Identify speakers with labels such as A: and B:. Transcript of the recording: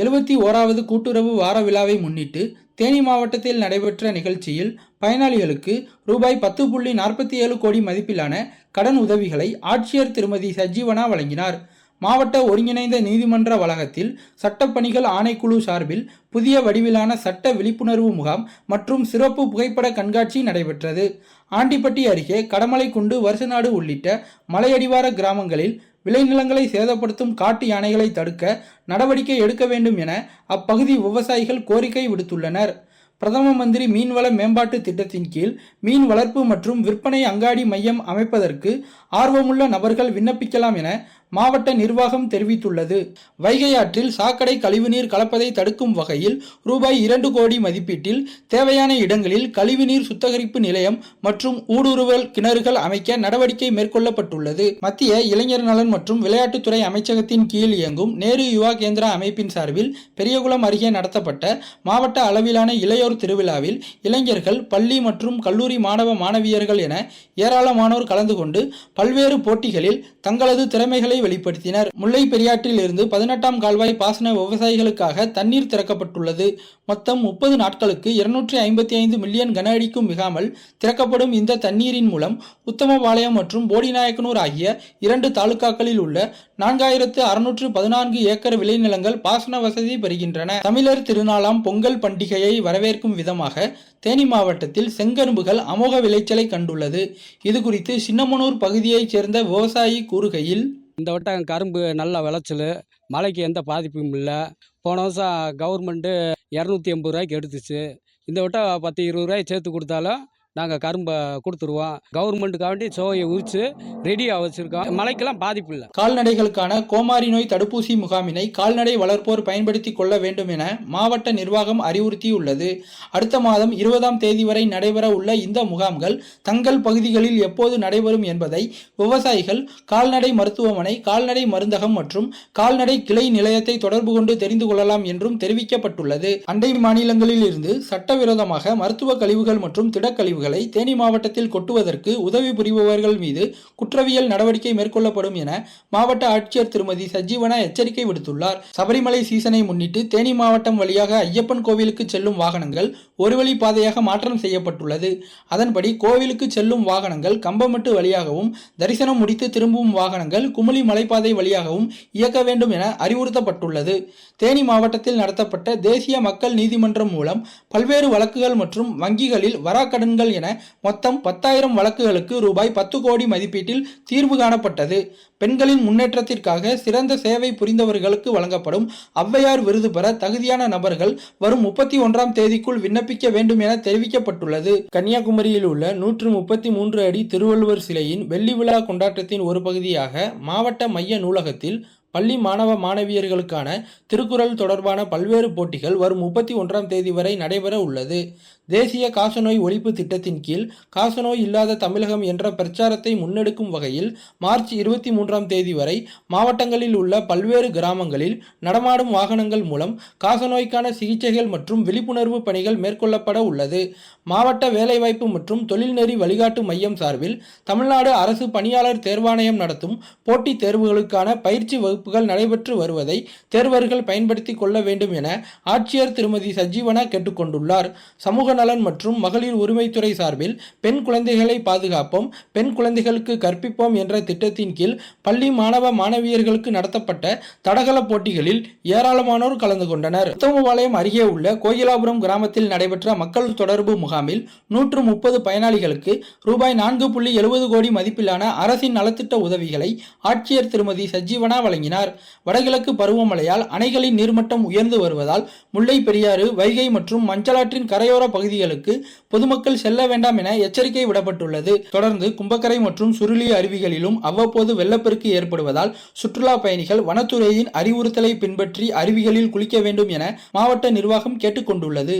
A: எழுபத்தி ஓராவது கூட்டுறவு வார விழாவை முன்னிட்டு தேனி மாவட்டத்தில் நடைபெற்ற நிகழ்ச்சியில் பயனாளிகளுக்கு ரூபாய் பத்து புள்ளி நாற்பத்தி ஏழு கோடி மதிப்பிலான கடன் உதவிகளை ஆட்சியர் திருமதி சஜீவனா வழங்கினார். மாவட்ட ஒருங்கிணைந்த நீதிமன்ற வளாகத்தில் சட்டப்பணிகள் ஆணைக்குழு சார்பில் புதிய வடிவிலான சட்ட விழிப்புணர்வு முகாம் மற்றும் சிறப்பு புகைப்பட கண்காட்சி நடைபெற்றது. ஆண்டிப்பட்டி அருகே கடமலைக்குண்டு வருசநாடு உள்ளிட்ட மலையடிவார கிராமங்களில் விளைநிலங்களை சேதப்படுத்தும் காட்டு யானைகளை தடுக்க நடவடிக்கை எடுக்க வேண்டும் என அப்பகுதி விவசாயிகள் கோரிக்கை விடுத்துள்ளனர். பிரதம மந்திரி மீன்வள மேம்பாட்டு திட்டத்தின் கீழ் மீன் வளர்ப்பு மற்றும் விற்பனை அங்காடி மையம் அமைப்பதற்கு ஆர்வமுள்ள நபர்கள் விண்ணப்பிக்கலாம் என மாவட்ட நிர்வாகம் தெரிவித்துள்ளது. வைகை ஆற்றில் சாக்கடை கழிவுநீர் கலப்பதை தடுக்கும் வகையில் ரூபாய் இரண்டு கோடி மதிப்பீட்டில் தேவையான இடங்களில் கழிவுநீர் சுத்திகரிப்பு நிலையம் மற்றும் ஊடுருவல் கிணறுகள் அமைக்க நடவடிக்கை மேற்கொள்ளப்பட்டுள்ளது. மத்திய இளைஞர் நலன் மற்றும் விளையாட்டுத்துறை அமைச்சகத்தின் கீழ் இயங்கும் நேரு யுவா கேந்திரா அமைப்பின் சார்பில் பெரியகுளம் அருகே நடத்தப்பட்ட மாவட்ட அளவிலான இளையோர் திருவிழாவில் இளைஞர்கள் பள்ளி மற்றும் கல்லூரி மாணவ மாணவியர்கள் என ஏராளமானோர் கலந்து கொண்டு பல்வேறு போட்டிகளில் தங்களது திறமைகளை வெளிப்படுத்தினர். முல்லை பெரியாற்றில் இருந்து பதினெட்டாம் கால்வாய் பாசன விவசாயிகளுக்காக தண்ணீர் திறக்கப்பட்டுள்ளது. மொத்தம் முப்பது நாட்களுக்கு இருநூற்றி ஐம்பத்தி ஐந்து மில்லியன் கன அடிக்கும் மிகாமல் திறக்கப்படும் இந்த தண்ணீரின் மூலம் உத்தமபாளையம் மற்றும் போடிநாயக்கனூர் ஆகிய இரண்டு தாலுகாக்களில் உள்ள நான்காயிரத்து அறுநூற்று பதினான்கு ஏக்கர் விளைநிலங்கள் பாசன வசதி பெறுகின்றன. தமிழர் திருநாளாம் பொங்கல் பண்டிகையை வரவேற்கும் விதமாக தேனி மாவட்டத்தில் செங்கரும்புகள் அமோக விளைச்சலை கண்டுள்ளது. இது குறித்து சின்னமனூர் பகுதியைச் சேர்ந்த விவசாயி கூறுகையில்
B: இந்த வட்டம் கரும்பு நல்ல விளைச்சல். மழைக்கு எந்த பாதிப்பும் இல்லை. போன வருஷம் கவர்மெண்ட்டு இரநூத்தி எண்பது ரூபாய்க்கு எடுத்துச்சு. இந்த வட்டம் பத்து இருபது ரூபாய் சேர்த்து கொடுத்தாலும் நாங்கள் கரும்பை கொடுத்துருவோம். கவர்மெண்ட்டுக்காண்டி சோயை உரித்து ரெடியாக வச்சுருக்கோம். மழைக்கெல்லாம் பாதிப்பு இல்லை.
A: கால்நடைகளுக்கான கோமாரி நோய் தடுப்பூசி முகாமினை கால்நடை வளர்ப்போர் பயன்படுத்தி கொள்ள வேண்டும் என மாவட்ட நிர்வாகம் அறிவுறுத்தியுள்ளது. அடுத்த மாதம் இருபதாம் தேதி வரை நடைபெற உள்ள இந்த முகாம்கள் தங்கள் பகுதிகளில் எப்போது நடைபெறும் என்பதை விவசாயிகள் கால்நடை மருத்துவமனை கால்நடை மருந்தகம் மற்றும் கால்நடை கிளை நிலையத்தை தொடர்பு கொண்டு தெரிந்து கொள்ளலாம் என்றும் தெரிவிக்கப்பட்டுள்ளது. அண்டை மாநிலங்களில் இருந்து சட்டவிரோதமாக மருத்துவ கழிவுகள் மற்றும் திடக்கழிவுகள் தேனி மாவட்டத்தில் கொட்டுவதற்கு உதவி புரிபவர்கள் மீது குற்றவியல் நடவடிக்கை மேற்கொள்ளப்படும் என மாவட்ட ஆட்சியர் திருமதி சஜீவனா எச்சரிக்கை விடுத்துள்ளார். சபரிமலை சீசனை முன்னிட்டு தேனி மாவட்டம் வழியாக ஐயப்பன் கோவிலுக்கு செல்லும் வாகனங்கள் ஒருவழி பாதையாக மாற்றம் செய்யப்பட்டுள்ளது. அதன்படி கோவிலுக்கு செல்லும் வாகனங்கள் கம்பமட்டு வழியாகவும் தரிசனம் முடித்து திரும்பும் வாகனங்கள் குமுளி மலைப்பாதை வழியாகவும் இயக்க வேண்டும் என அறிவுறுத்தப்பட்டுள்ளது. தேனி மாவட்டத்தில் நடத்தப்பட்ட தேசிய மக்கள் நீதிமன்றம் மூலம் பல்வேறு வழக்குகள் மற்றும் வங்கிகளில் வராக்கடன்கள் என மொத்தம் பத்தாயிரம் வழக்குகளுக்கு ரூபாய் பத்து கோடி மதிப்பீட்டில் தீர்வு காணப்பட்டது. பெண்களின் முன்னேற்றத்திற்காக சிறந்த சேவை புரிந்தவர்களுக்கு வழங்கப்படும் ஔவையார் விருது பெற தகுதியான நபர்கள் வரும் முப்பத்தி ஒன்றாம் தேதிக்குள் விண்ணப்பிக்க வேண்டும் என தெரிவிக்கப்பட்டுள்ளது. கன்னியாகுமரியில் உள்ள நூற்று முப்பத்தி மூன்று அடி திருவள்ளுவர் சிலையின் வெள்ளி விழா கொண்டாட்டத்தின் ஒரு பகுதியாக மாவட்ட மைய நூலகத்தில் பள்ளி மாணவ மாணவியர்களுக்கான திருக்குறள் தொடர்பான பல்வேறு போட்டிகள் வரும் முப்பத்தி ஒன்றாம் தேதி வரை நடைபெற உள்ளது. தேசிய காசநோய் ஒழிப்பு திட்டத்தின் கீழ் காசநோய் இல்லாத தமிழகம் என்ற பிரச்சாரத்தை முன்னெடுக்கும் வகையில் மார்ச் இருபத்தி மூன்றாம் தேதி வரை மாவட்டங்களில் உள்ள பல்வேறு கிராமங்களில் நடமாடும் வாகனங்கள் மூலம் காசநோய்க்கான சிகிச்சைகள் மற்றும் விழிப்புணர்வு பணிகள் மேற்கொள்ளப்பட உள்ளது. மாவட்ட வேலைவாய்ப்பு மற்றும் தொழில்நெறி வழிகாட்டு மையம் சார்பில் தமிழ்நாடு அரசு பணியாளர் தேர்வாணையம் நடத்தும் போட்டித் தேர்வுகளுக்கான பயிற்சி வகுப்புகள் நடைபெற்று வருவதை தேர்வர்கள் பயன்படுத்திக் கொள்ள வேண்டும் என ஆட்சியர் திருமதி சஜீவனா கேட்டுக்கொண்டுள்ளார். சமூக நலன் மற்றும் மகளிர் உரிமைத்துறை சார்பில் பெண் குழந்தைகளை பாதுகாப்போம் பெண் குழந்தைகளுக்கு கற்பிப்போம் என்ற திட்டத்தின் கீழ் பள்ளி மாணவ மாணவியர்களுக்கு நடத்தப்பட்ட தடகள போட்டிகளில் ஏராளமானோர் கலந்து கொண்டனர். உத்தமபாளையம் அருகே உள்ள கோயிலாபுரம் கிராமத்தில் நடைபெற்ற மக்கள் தொடர்பு முகாமில் நூற்று முப்பது பயனாளிகளுக்கு ரூபாய் நான்கு புள்ளி எழுபது கோடி மதிப்பிலான அரசின் நலத்திட்ட உதவிகளை ஆட்சியர் திருமதி சஜீவனா வழங்கினார். வடகிழக்கு பருவமழையால் அணைகளின் நீர்மட்டம் உயர்ந்து வருவதால் முல்லை பெரியாறு வைகை மற்றும் மஞ்சளாற்றின் கரையோர பகுதிகளுக்கு பொதுமக்கள் செல்ல வேண்டாம் என எச்சரிக்கை விடப்பட்டுள்ளது. தொடர்ந்து கும்பக்கரை மற்றும் சுருளி அருவிகளிலும் அவ்வப்போது வெள்ளப்பெருக்கு ஏற்படுவதால் சுற்றுலா பயணிகள் வனத்துறையின் அறிவுறுத்தலை பின்பற்றி அருவிகளில் குளிக்க வேண்டும் என மாவட்ட நிர்வாகம் கேட்டுக்கொண்டுள்ளது.